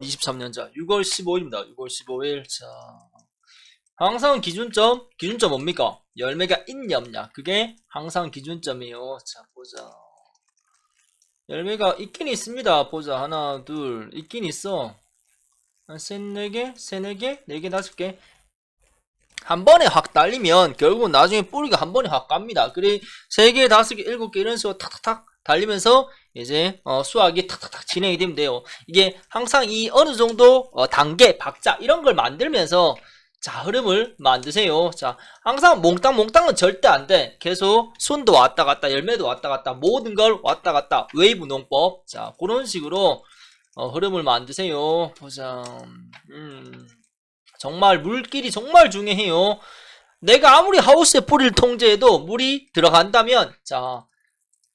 23년 자 6월 15일입니다. 6월 15일. 자. 항상 기준점, 기준점 뭡니까? 열매가 있냐 없냐. 그게 항상 기준점이에요. 자, 보자. 열매가 있긴 있습니다. 보자. 하나, 둘. 있긴 있어. 한 셋, 네 개, 세, 네 개, 네 개, 다섯 개. 한 번에 확 달리면 결국은 나중에 뿌리가 한 번에 확 갑니다. 그래, 세 개, 다섯 개, 일곱 개 이런 식으로 탁탁탁 달리면서 이제 어, 수학이 탁탁탁 진행이 되면 돼요. 이게 항상 이 어느 정도 어, 단계, 박자 이런 걸 만들면서 자 흐름을 만드세요. 자 항상 몽땅 몽땅은 절대 안 돼. 계속 순도 왔다 갔다, 열매도 왔다 갔다, 모든 걸 왔다 갔다. 웨이브 농법. 자 그런 식으로 어, 흐름을 만드세요. 보자. 음, 정말 물길이 정말 중요해요. 내가 아무리 하우스의 뿌리를 통제해도 물이 들어간다면 자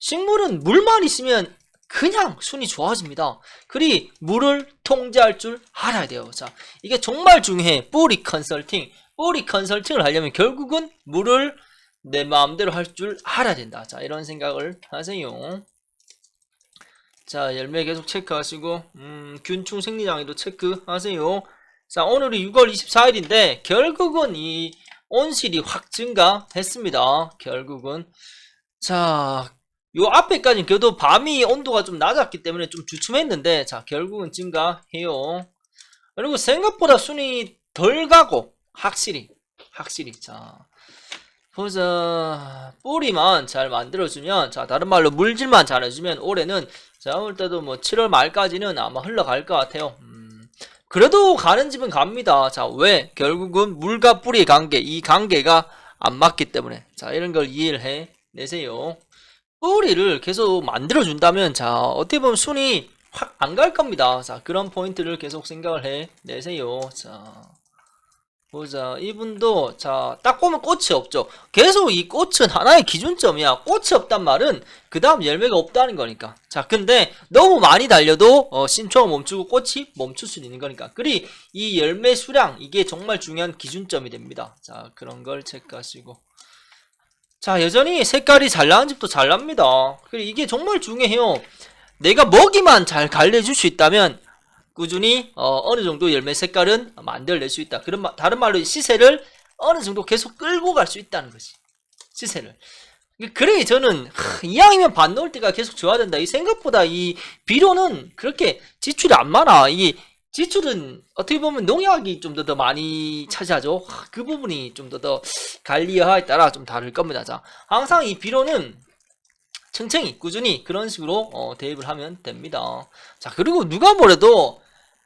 식물은 물만 있으면 그냥 순이 좋아집니다. 그리 물을 통제할 줄 알아야 돼요. 자, 이게 정말 중요해. 뿌리 컨설팅. 뿌리 컨설팅을 하려면 결국은 물을 내 마음대로 할 줄 알아야 된다. 자, 이런 생각을 하세요. 자, 열매 계속 체크하시고, 음, 균충 생리장애도 체크하세요. 자, 오늘이 6월 24일인데, 결국은 이 온실이 확 증가했습니다. 결국은. 자, 요 앞에까지 그래도 밤이 온도가 좀 낮았기 때문에 좀 주춤했는데 자 결국은 증가해요. 그리고 생각보다 순이 덜 가고 확실히 확실히. 자 보자 뿌리만 잘 만들어주면 자 다른 말로 물질만 잘해주면 올해는 제가 볼 때도 뭐 7월 말까지는 아마 흘러갈 것 같아요. 음, 그래도 가는 집은 갑니다. 자 왜? 결국은 물과 뿌리의 관계 이 관계가 안 맞기 때문에. 자 이런 걸 이해를 해 내세요 뿌리를 계속 만들어준다면 자 어떻게 보면 순이 확 안 갈 겁니다. 자 그런 포인트를 계속 생각을 해 내세요. 자 보자. 이분도 자 딱 보면 꽃이 없죠. 계속 이 꽃은 하나의 기준점이야. 꽃이 없단 말은 그 다음 열매가 없다는 거니까. 자 근데 너무 많이 달려도 어, 신초가 멈추고 꽃이 멈출 수 있는 거니까. 그리 이 열매 수량 이게 정말 중요한 기준점이 됩니다. 자 그런 걸 체크하시고 자, 여전히 색깔이 잘 나는 집도 잘 납니다. 그리고 이게 정말 중요해요. 내가 먹이만 잘 관리해줄 수 있다면 꾸준히 어, 느 정도 열매 색깔은 만들어낼 수 있다. 그런 말, 다른 말로 시세를 어느 정도 계속 끌고 갈 수 있다는 거지. 시세를. 그래 저는 하, 이왕이면 반 넣을 때가 계속 줘야 된다. 이 생각보다 이 비료는 그렇게 지출이 안 많아. 이게 지출은 어떻게 보면 농약이 좀 더 더 많이 차지하죠. 하, 그 부분이 좀 더 더 관리하에 따라 좀 다를 겁니다. 자, 항상 이 비료는 층층이 꾸준히 그런 식으로 어, 대입을 하면 됩니다. 자, 그리고 누가 뭐래도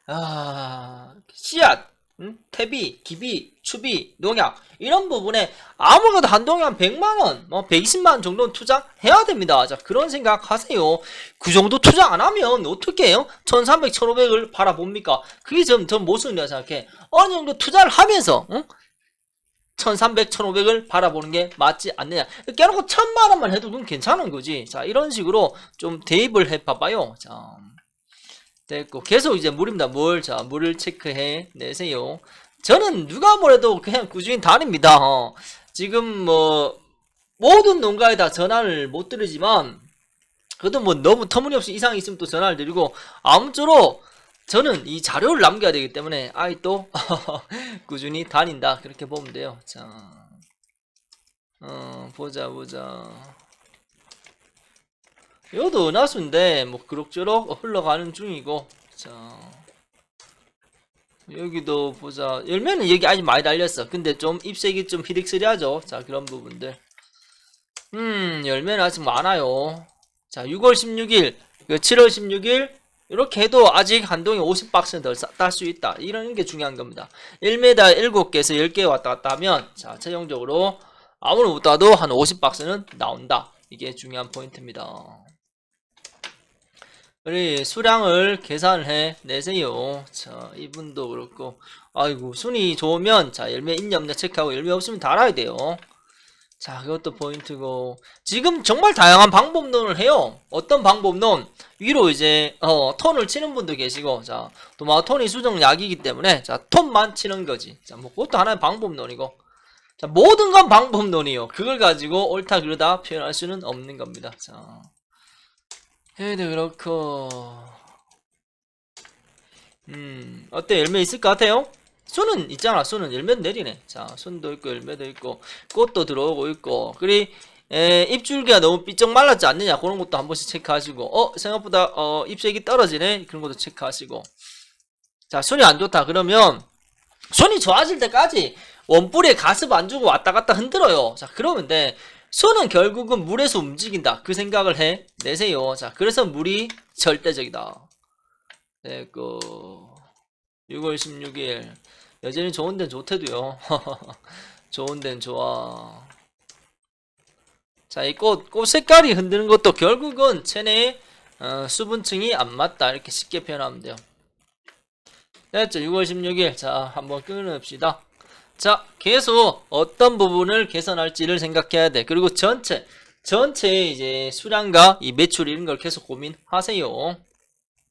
아, 씨앗, 음? 퇴비, 기비, 추비, 농약 이런 부분에 아무래도 한동에 한 100만원, 뭐 120만원 정도는 투자해야 됩니다. 자 그런 생각 하세요. 그 정도 투자 안 하면 어떻게 해요? 1300, 1500을 바라봅니까? 그게 좀, 전 모순이라 생각해. 어느 정도 투자를 하면서 응? 1300, 1500을 바라보는 게 맞지 않느냐. 깨놓고 1000만원만 해도 그건 괜찮은 거지. 자 이런 식으로 좀 대입을 해봐봐요. 자 됐고 계속 이제 물입니다. 물. 자 물을 체크해 내세요. 저는 누가 뭐래도 그냥 꾸준히 다닙니다. 어. 지금 뭐 모든 농가에 다 전화를 못 드리지만 그래도 뭐 너무 터무니없이 이상이 있으면 또 전화를 드리고 아무쪼록 저는 이 자료를 남겨야 되기 때문에 아이 또 꾸준히 다닌다 그렇게 보면 돼요. 자, 어 보자 보자. 이것도 은하수인데 뭐 그럭저럭 흘러가는 중이고. 자 여기도 보자. 열매는 여기 아직 많이 달렸어. 근데 좀 잎색이 좀 희릭스리하죠. 자 그런 부분들. 음 열매는 아직 많아요. 자 6월 16일 7월 16일 이렇게 해도 아직 한동에 50박스는 더딸수 있다. 이런 게 중요한 겁니다. 1m 7개에서 10개 왔다 갔다 하면 자 최종적으로 아무리 못 따도 한 50박스는 나온다. 이게 중요한 포인트입니다 우리 수량을 계산을 해 내세요. 자, 이분도 그렇고. 아이고, 순위 좋으면, 자, 열매 있냐 없냐 체크하고, 열매 없으면 달아야 돼요. 자, 그것도 포인트고. 지금 정말 다양한 방법론을 해요. 어떤 방법론? 위로 이제, 어, 톤을 치는 분도 계시고, 자, 또 막 톤이 수정 약이기 때문에, 자, 톤만 치는 거지. 자, 뭐, 그것도 하나의 방법론이고. 자, 모든 건 방법론이요. 그걸 가지고 옳다, 그르다 표현할 수는 없는 겁니다. 자. 얘도 그렇고 음, 어때? 열매 있을 것 같아요? 손은 있잖아. 손은 열매도 내리네. 자, 손도 있고, 열매도 있고, 꽃도 들어오고 있고, 그리, 에, 잎줄기가 너무 삐쩍 말랐지 않느냐. 그런 것도 한 번씩 체크하시고, 어, 생각보다, 어, 잎색이 떨어지네. 그런 것도 체크하시고. 자, 손이 안 좋다. 그러면, 손이 좋아질 때까지 원뿔에 가습 안 주고 왔다 갔다 흔들어요. 자, 그러면 돼. 손은 결국은 물에서 움직인다. 그 생각을 해 내세요. 자, 그래서 물이 절대적이다. 네, 그 6월 16일 여전히 좋은 데는 좋대도요. 좋은 데는 좋아. 자, 이 꽃, 꽃 색깔이 흔드는 것도 결국은 체내의 어, 수분층이 안 맞다. 이렇게 쉽게 표현하면 돼요. 됐죠? 6월 16일. 자, 한번 끊읍시다. 자, 계속 어떤 부분을 개선할지를 생각해야 돼. 그리고 전체, 전체의 이제 수량과 이 매출 이런 걸 계속 고민하세요.